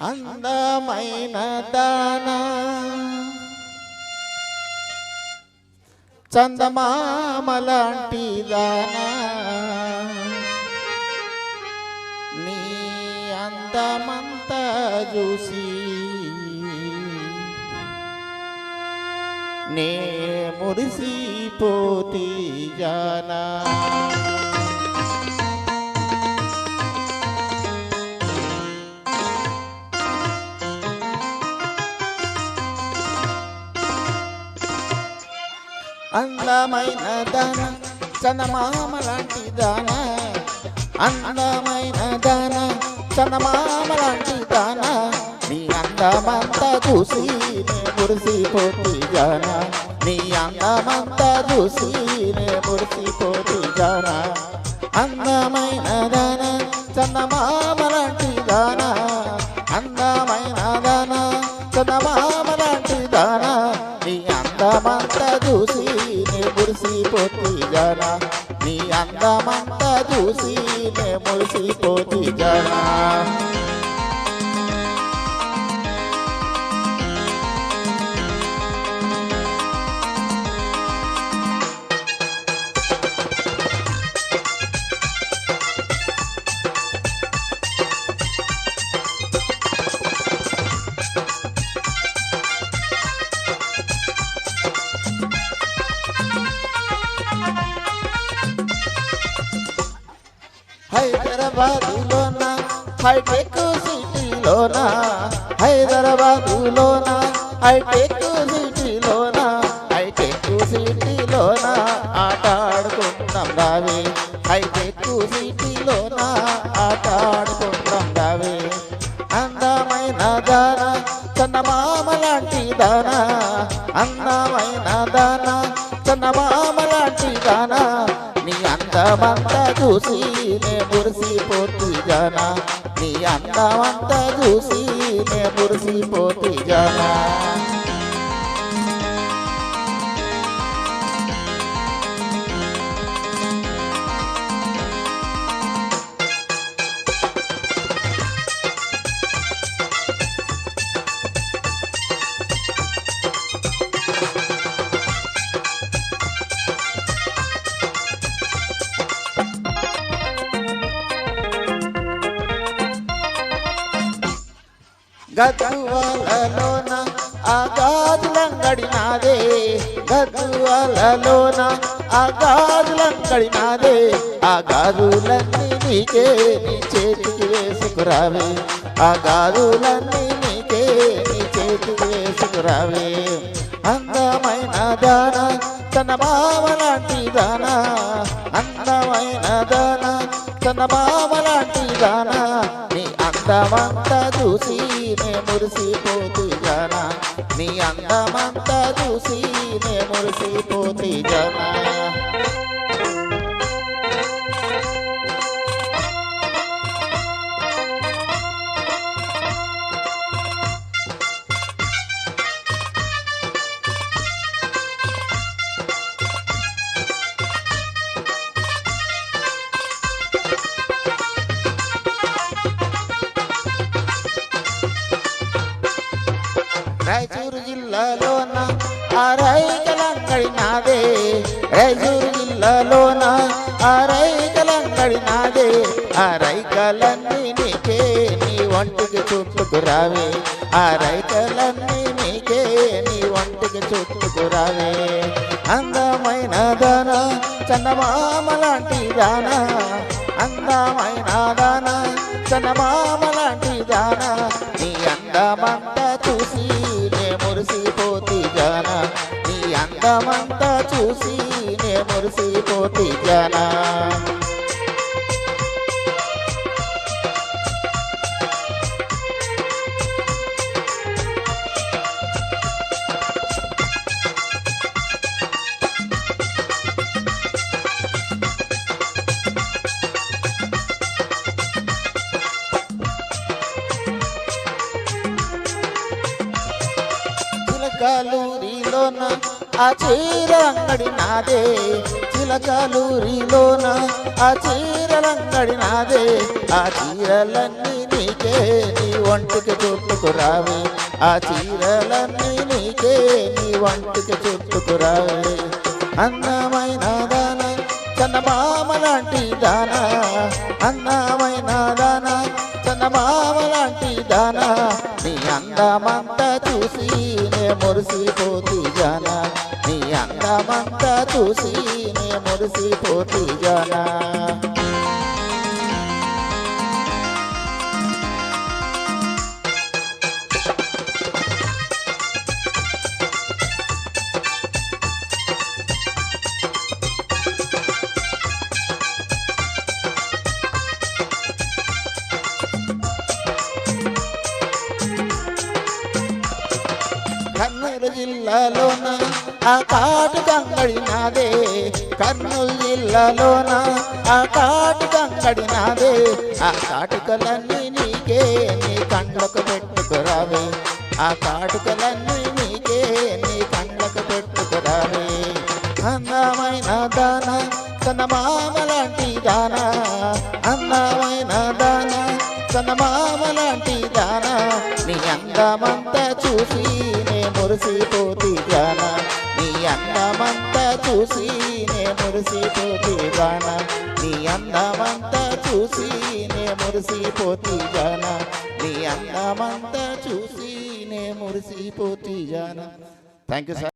అందమైన దానా. చందమామలాంటి దానా నీ అందమంతా చూసి నే మురిసిపోతి జానా. అందమైన దాన చందమామ లాంటి దాన అందమైన దాన చందమామ లాంటి దాన నీ అందమంతా చూసి నే మురిసిపోతి జాన నీ అందమంతా చూసి నే మురిసిపోతి నీ అందమంతా చూసి నే మురిసిపోతి హైదరాబాదులోన? హైటెక్ సిటీలోన? హైదరాబాదులోన? హైటెక్ సిటీలోన? హైటెక్ సిటీలోన? ఆట ఆడుకుంటాం రావే హైటెక్ సిటీలోన? ఆట ఆడుకుంటాం రావే అందమైన దాన? చందమామ లాంటి దాన? అందమైన దాన? చందమామ లాంటి దాన? నీ అందమంతా చూసి నే మురిసిపోతి జానా. నీ అందమంతా చూసి నే మురిసిపోతి జనా. గద్దువలలోన ఆ గాజులంగడి నాదే గద్దువలలోన ఆ గాజులంగడి ఆ గాజులన్నీ నీకే నీ చేతికి వేసుకురావే. ఆ గాజులన్నీ నీకే నీ చేతికి వేసుకురావే. అందమైన దాన తన మామ దాన. అందమైన దాన తన మామ దాన. అందమంతా చూసి నే మురిసిపోతి జన. నీ అందమంతా చూసి నే మురిసిపోతి జన. ఆ రైకలంగడి నాదే. రాయచూరు జిల్లాలోన ఆ రైకలంగడి నాదే. ఆ రైకలన్నీ నీకే నీ ఒంటికి చుట్టుకురావే ఆ రైకలన్నీ నీకే నీ ఒంటికి చుట్టుకురావే అందమైన దాన చందమామ లాంటి దాన. అందమైన దాన చందమామ లాంటి దాన. జానా చిలకలూరిలోన ఆ చీరంగడి నాదే. చిలకలూరిలోన ఆ చీరలంగడి నాదే. ఆ చీరలన్నీ నీకే నీ ఒంటికి చుట్టుకురావే ఆ చీరలన్నీ నీకే నీ ఒంటికి చుట్టుకురావే అందమైన దాన చందమామ లాంటి దాన. అందమైన దాన చందమామ లాంటి దాన. నీ అందమంత నే మురిసిపోతి జాన నీ అందమంతా చూసి నే మురిసిపోతి జానా కర్నూలు జిల్లాలోన? ఆ కాటు కంగడి నాదే. కర్నూలు జిల్లాలోన? ఆ కాటు కంగడి నాదే. ఆ కాటుకలన్నీ నీకే నీ కండ్లకు పెట్టుకురావే. ఆ కాటుకలన్నీ నీకే నీ కండ్లకు పెట్టుకురావే. అందమైన దాన చందమామ లాంటి దాన. అందమైన దాన చందమామ లాంటి దాన. నీ అందమంతా చూసి నే మురిసిపోతి జాన నీ అందమంతా చూసి నే మురిసిపోతి జాన నీ అందమంతా చూసి నే మురిసిపోతి జాన నీ అందమంతా చూసి నే మురిసిపోతి జాన థ్యాంక్ యూ సార్